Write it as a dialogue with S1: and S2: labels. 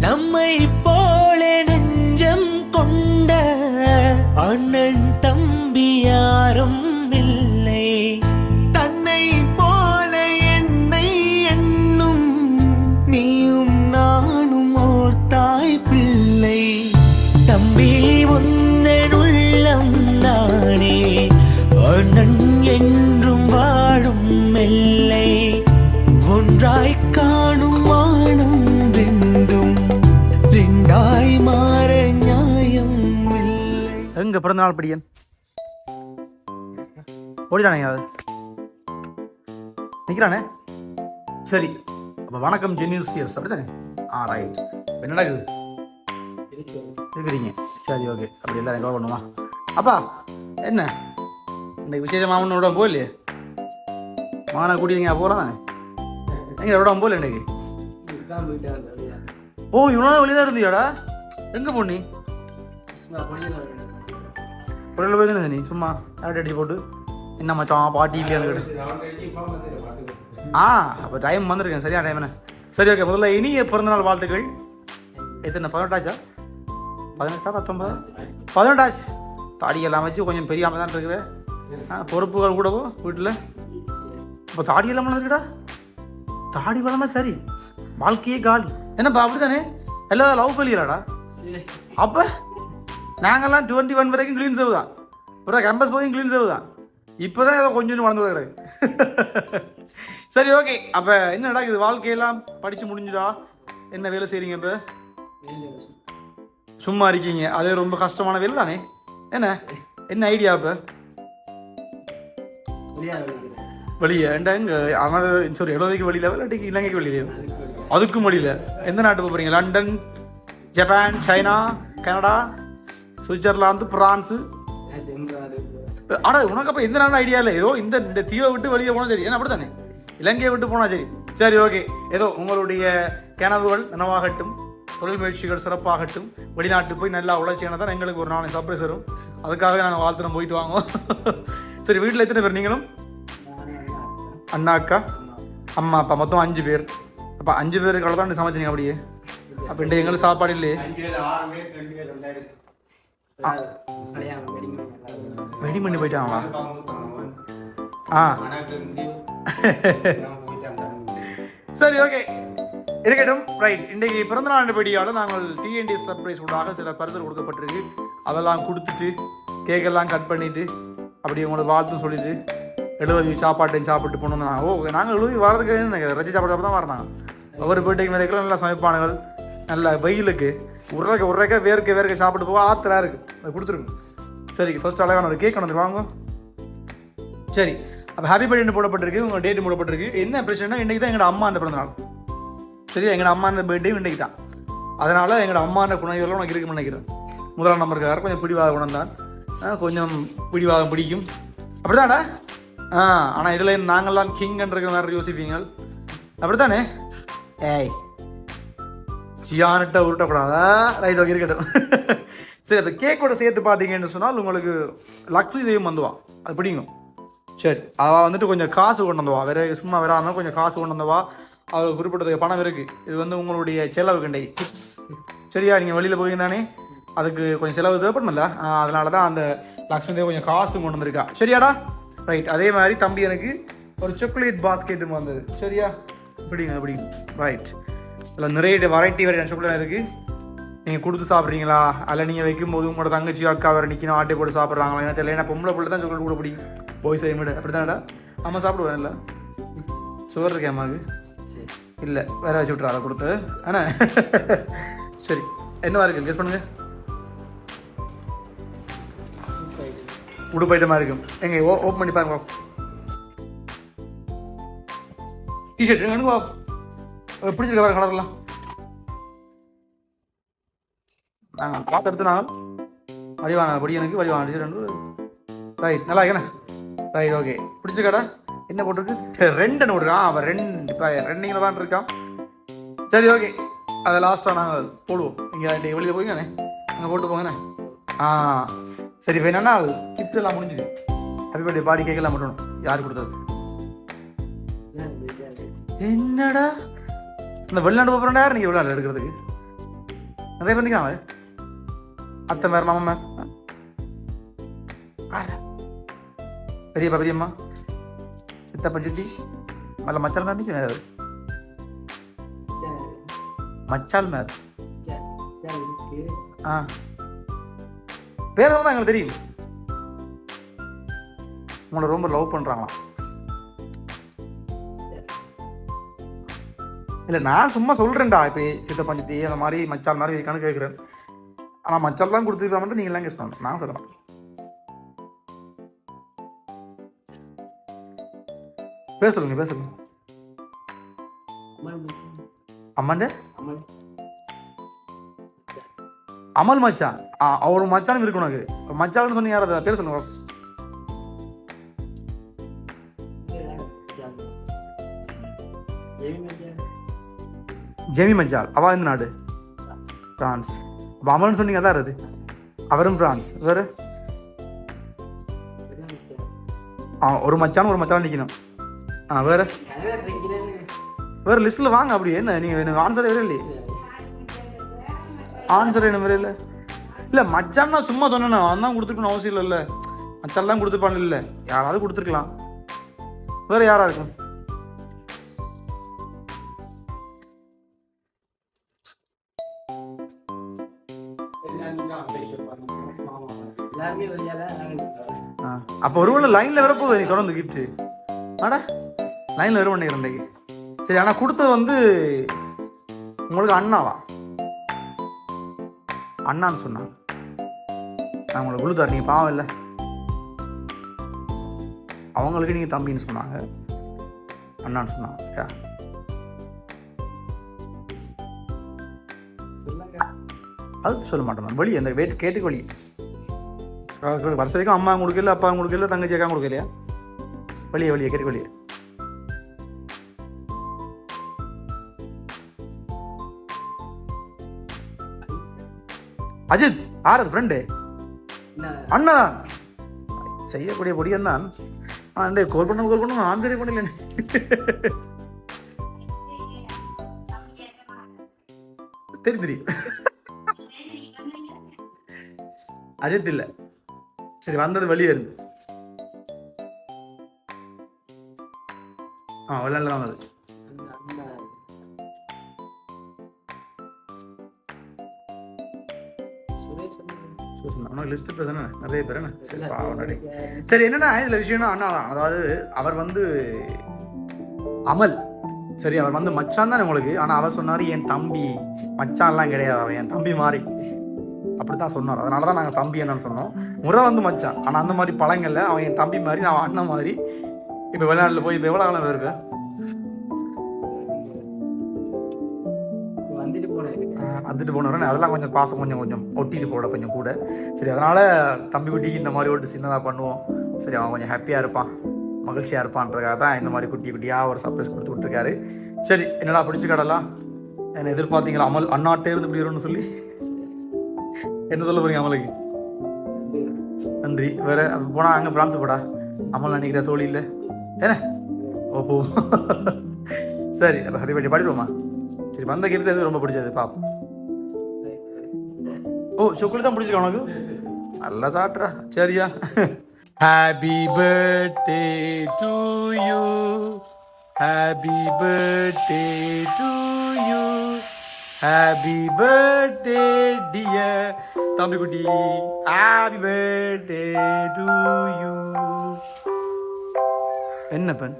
S1: நம்மை
S2: எங்க பிறந்த நாள் படியன்? ஓடிதானே அது நிற்கிறானே சரி அப்போ வணக்கம் ஜெனியூஸ் அப்படிதானே ஆ ரைட் என்ன நடக்குது இருக்கிறீங்க. சரி ஓகே அப்படி எல்லாரும் கால் பண்ணுமா? அப்பா என்ன? இன்னைக்கு விசேஷமாக ஒன்று விட போகலையே? மானா கூட்டிங்க போகிறோம் தானே எங்கே விட போகல இன்னைக்கு? ஓ இவ்வளோ நாள் வெளியே தான் இருந்தியாடா? எங்கே போனி? பொருள் போய் தானே நீ? சும்மா யார்கிட்ட அடிச்சு போட்டு? என்ன மச்சான் பாட்டி இல்லையான்னு ஆ அப்போ டைம் வந்திருக்கேன். சரியா டைம் என்ன? சரி ஓகே முதல்ல இனிய பிறந்தநாள் வாழ்த்துக்கள். எத்தனை பதினெட்டாச்சா பதினெட்டா பத்தொன்பதா? பதினெட்டாச்சு தாடியெல்லாம் வச்சு கொஞ்சம் பெரியாம தான் இருக்கிற ஆ பொறுப்புகள் கூடவோ வீட்டில். இப்போ தாடி எல்லாம் இருக்குடா தாடி வளமா சரி. வாழ்க்கையே காலி. என்னப்பா அப்படித்தானே? எல்லாம் லவ் ஃபெயிலியராடா அப்போ? நாங்கள்லாம் டுவெண்ட்டி ஒன் வரைக்கும் க்ளீன் சேவ் தான். அப்புறம் கேம்பஸ் போயும் க்ளீன் சேவ் தான். இப்போ தான் ஏதோ கொஞ்சம் வளர்ந்து கிடக்கு சரி ஓகே அப்போ என்ன நடக்குது? வாழ்க்கையெல்லாம் படித்து முடிஞ்சுதா? என்ன வேலை செய்கிறீங்க இப்போ? சும்மா இருக்கீங்க. அதே ரொம்ப கஷ்டமான வேலை தானே? என்ன? என்ன ஐடியா இப்போ? வெளியே ஏன்டா இங்கே? ஆனால் சாரி எழுபதுக்கு வெளியில் இல்லாட்டிக்கு இலங்கைக்கு வெளியிலையோ? அதுக்கும் வெளியில். எந்த நாட்டுக்கு போகிறீங்க London Japan China Canada? Switzerland France அடா உனக்கு அப்போ எந்த நாள் ஐடியா இல்லை? ஏதோ இந்த இந்த தீவை விட்டு வெளியே போனால் சரி. ஏன்னா அப்படி தானே இலங்கையை விட்டு போனால் சரி. சரி ஓகே. ஏதோ உங்களுடைய கனவுகள் நனவாகட்டும். தொழில் முயற்சிகள் சிறப்பாகட்டும். வெளிநாட்டு போய் நல்லா உழைச்சிங்கன்னா தான் எங்களுக்கு ஒரு நாள் சர்ப்ரைஸ் வரும். அதுக்காகவே நாங்கள் வாழ்த்துறோம் போயிட்டு வாங்குவோம். சரி வீட்டில் எத்தனை பேர்? நீங்களும்? அண்ணா அக்கா? அம்மா அப்பா. மொத்தம் அஞ்சு பேர். அப்போ அஞ்சு பேருக்கு அவ்வளோ தான் சமைச்சிங்க அப்படியே? அப்போ இன்றைக்கு எங்களுக்கு சாப்பாடு இல்லையே? வெடி பண்ணி போயிட்டாங்களா ஆ. சரி ஓகே இருக்கட்டும். ரைட் இன்றைக்கு பிறந்தநாள் படியால் நாங்கள் டிஎன்டி சர்ப்ரைஸ் ஊடாக சில பரிசல் கொடுக்கப்பட்டிருக்கு. அதெல்லாம் கொடுத்துட்டு கேக்கெல்லாம் கட் பண்ணிட்டு அப்படி உங்களுக்கு வாழ்த்தும் சொல்லிட்டு எழுபது சாப்பாட்டையும் சாப்பிட்டு போனோம் ஓ நாங்கள் எழுபது வரதுக்கு ரஜி சாப்பாடு தான் வரனாங்க ஒவ்வொரு பர்த்டேக்கு மேலே நல்லா சமைப்பானுங்கள் நல்ல வெயிலுக்கு உருளைக்க உருளைக்க வேர்க்க வேர்க்க சாப்பிட்டு போக ஆத்திரா இருக்கு. அதை கொடுத்துருங்க. சரி ஃபர்ஸ்ட் அழகான ஒரு கேக் கொண்டு வாங்க சரி அப்போ ஹாப்பி பர்த்டே போடப்பட்டிருக்கு உங்கள் டேட் போடப்பட்டிருக்கு. என்ன பிரச்சனைனா இன்றைக்கி தான் எங்களோட அம்மா அந்த பிறந்த நாள் சரியா? எங்களோட அம்மா அந்த பர்த்டே இன்றைக்கி தான் அதனால் எங்களோட அம்மா அந்த குணங்கள்லாம் உனக்கு இருக்குன்னு நினைக்கிறேன். முதலாம் நம்பருக்காக கொஞ்சம் பிடிவாத குணம் தான் கொஞ்சம் பிடிவாதம் பிடிக்கும். அப்படிதான்டா ஆ ஆனால் இதில் நாங்கள்லாம் கிங்கன்ற மாதிரி யோசிப்பீங்க. அப்படித்தானே? ஏய் சியானிட்ட உருட்டப்படாத ரைட் ஓகே இருக்கட்டும். சரி இப்போ கேக்கோட சேர்த்து பார்த்தீங்கன்னு சொன்னால் உங்களுக்கு லக்ஷ்மி தெய்வம் வந்துவா அது பிடிக்கும். சரி அவள் வந்துட்டு கொஞ்சம் காசு கொண்டு வந்தவா வேற சும்மா வராமல் கொஞ்சம் காசு கொண்டு வந்தவா அவள் குறிப்பிட்டதுக்கு பணம் இருக்குது இது வந்து உங்களுடைய செலவு கண்டை டிப்ஸ் சரியா? நீங்கள் வெளியில் போயிருந்தானே அதுக்கு கொஞ்சம் செலவு தேவைப்படும்ல. அதனால தான் அந்த லக்ஷ்மி தேவி கொஞ்சம் காசு கொண்டு வந்திருக்கா. சரியாடா? ரைட் அதே மாதிரி தம்பி எனக்கு ஒரு சாக்லேட் பாஸ்கெட்டும் வந்தது. சரியா? இப்படிங்க இப்படி ரைட் அதில் நிறைய வெரைட்டி வெரைட்டி சாக்லேட் இருக்குது நீங்கள் கொடுத்து சாப்பிட்றீங்களா? அதில் நீங்கள் வைக்கும்போது உங்களோட தங்கச்சி அக்கா வேறு நிற்கணும் ஆட்டை போட்டு சாப்பிட்றாங்களா? ஏன்னா தெரியல. ஏன்னா பொம்பளை பிள்ளை தான் சாக்லேட் கூட பிடிக்கும். போய் செய்ய முடியாது அப்படி தானடா அம்மா சாப்பிடுவேன் இல்லை? சுகர் இருக்கே அம்மாவுக்கு இல்லை. வேற வச்சு விட்றா அதை கொடுத்து. ஆனா சரி. என்னவா இருக்கு? கெஸ் பண்ணுங்க. உடுப்பு ஐட்டமாக இருக்கும் எங்க ஓ ஓப்பன் பண்ணி பாருங்க டிஷர்ட் எனக்கு வா. பிடிச்சிருக்க வேற கலர்லாம் நாங்கள் பார்த்து எடுத்து வடிவான படி எனக்கு வடிவான டிசைன் ரைட் நல்லா இருக்கேண்ணே. ரைட் ஓகே பிடிச்சிருக்காடா? என்ன போட்டிருக்கு? ரெண்டு போட்டுருக்கான். அவன் ரெண்டு இப்போ ரெண்டிங்கில் தான் இருக்கான். சரி ஓகே அதை லாஸ்ட்டாக நாங்கள் போடுவோம். இங்கே வெளியில் போய்ங்கண்ணே அங்கே போட்டு போங்கண்ணே. ஆ சரி இப்போ என்னென்னா கிஃப்ட் எல்லாம் முடிஞ்சுது. ஹாப்பி பர்த்டே பாடி கேக்கெல்லாம் மட்டும் யார் கொடுத்தது? என்னடா? இந்த வெளிநாடு போகிறேன் நீங்கள் வெளிநாடு எடுக்கிறதுக்கு. நிறைய பேர் நிற்காங்க அத்தை மேர் மாமா மேர் பெரியப்பா பெரியம்மா. சித்தப்பா சித்தி. மல்ல மச்சால் மேர் நிற்க நேரம் மச்சால் மேர் ஆ. பேர் தான் எங்களுக்கு தெரியும். உங்களை ரொம்ப லவ் பண்ணுறாங்களாம் இல்லை நான் சும்மா சொல்கிறேன்டா இப்போ சித்தப்பா சித்தி அந்த மாதிரி மச்சால் மாதிரி இருக்கான்னு கேட்குறேன் ஆனால் மச்சால் தான் நீங்கள் எல்லாம் கெஸ் பண்ணணும். நான் சொல்ல மாட்டேன் பேர் சொல்லுங்க பேர் சொல்லுங்க அம்மாண்ட அமல் மச்சான். ஆ அவர் மச்சானும் இருக்கு உனக்கு மச்சான்னு சொன்னீங்க யார் அது? பேர் சொல்லுங்க. ஜெமி மஞ்சால் அவா இந்த நாடு? பிரான்ஸ். அப்போ அமல்னு சொன்னீங்க அதான் அது. அவரும் பிரான்ஸ். வேறு? ஆ ஒரு மச்சான் ஒரு மச்சான் நிற்கணும் ஆ வேறு? வேறு லிஸ்ட்டில் வாங்க அப்படி. என்ன நீங்கள் எனக்கு ஆன்சர் வேறு இல்லையே? ஆன்சர் என்ன வேறு இல்லை? இல்லை மச்சான் நான் சும்மா சொன்னேன் அவன் தான் கொடுத்துருக்கணும் அவசியம் இல்லைல்ல. மச்சான் கொடுத்துருப்பான் இல்லை. யாராவது கொடுத்துருக்கலாம். வேறு யாராக இருக்கும்? அப்போ ஒருவேளை லைனில் வர போகுது நீ தொடர்ந்து கிஃப்ட்டு ஆடா லைனில் வரும் இன்றைக்கு சரி ஆனால் கொடுத்தது வந்து உங்களுக்கு அண்ணாவா? அண்ணான்னு சொன்னாங்க. நான் உங்களை குழுத்தார் நீங்கள் பாவம் இல்லை. அவங்களுக்கு நீங்கள் தம்பின்னு சொன்னாங்க. அண்ணான்னு சொன்னாங்க. அது சொல்ல மாட்டோம். வெளியே அந்த வெயிட் கேட்டுக்கு வெளியே. வருஷத்துக்கும் அம்மா கொடுக்கல அப்பா கொடுக்கல தங்கச்சி அக்கா கொடுக்கலையா வெளியே வெளியே கேட்டுக்கு வெளியே அஜித் யார் அது ஃப்ரெண்டு அண்ணா செய்யக்கூடிய பொடி அண்ணா ஆண்டே கால் பண்ண கால் பண்ண ஆன்சரே பண்ணல தெரியும் தெரியும் அஜித் இல்ல சரி வந்தது வெளியே இருந்து. ஆ விளையாடல தான் வந்தது. லிஸ்ட் பேசுனா நிறைய பேர் என்ன? சரி என்னன்னா இதுல விஷயம்னா அண்ணா. அதாவது அவர் வந்து அமல். சரி அவர் வந்து மச்சான் தானே உங்களுக்கு. ஆனா அவர் சொன்னாரு என் தம்பி மச்சான்லாம் கிடையாது அவன் என் தம்பி மாதிரி அப்படித்தான் சொன்னார். அதனால தான் நாங்கள் தம்பி என்னன்னு சொன்னோம். முறை வந்து மச்சான். ஆனால் அந்த மாதிரி பழங்கள்ல அவன் என் தம்பி மாதிரி நான் அவன் அண்ணன் மாதிரி. இப்போ வெளிநாட்டில் போய் இப்போ எவ்வளோ காலம் இருக்கு?
S3: வந்துட்டு
S2: போனவரே அதெல்லாம் கொஞ்சம் பாசம் கொஞ்சம் கொஞ்சம் ஒட்டிட்டு போட கொஞ்சம் கூட. சரி அதனால தம்பி குட்டிக்கு இந்த மாதிரி ஒரு சின்னதாக பண்ணுவோம். சரி அவன் கொஞ்சம் ஹாப்பியாக இருப்பான். மகிழ்ச்சியாக இருப்பான்றதுக்காக தான் இந்த மாதிரி குட்டி குட்டியாக ஒரு சர்ப்ரைஸ் கொடுத்து விட்டுருக்காரு. சரி என்னடா பிடிச்சிக்காடலாம் என்ன எதிர்பார்த்தீங்களா? அமல் அண்ணாட்டே இருந்து இப்படி சொல்லி? என்ன சொல்ல போறீங்க அமலுக்கு? நன்றி. வேற போனா அங்கே ஃப்ரான்ஸ் போடா. அமல் நினைக்கிற சோழி இல்லை. ஏன்னா ஓ போ. சரி அப்போ ஹரி பாட்டி பாடிடுவோமா சரி வந்த கிஃப்ட் எது ரொம்ப பிடிச்சது பாப்போம். ஓ சொக்குலி தான் பிடிச்சிருக்கா உனக்கு? நல்லா சாப்பிட்றா. சரியா? Happy birthday to you happy birthday to you happy birthday dear தம்பி குட்டி ஹாப்பி பர்த்டே டு யூ என்ன பெண்?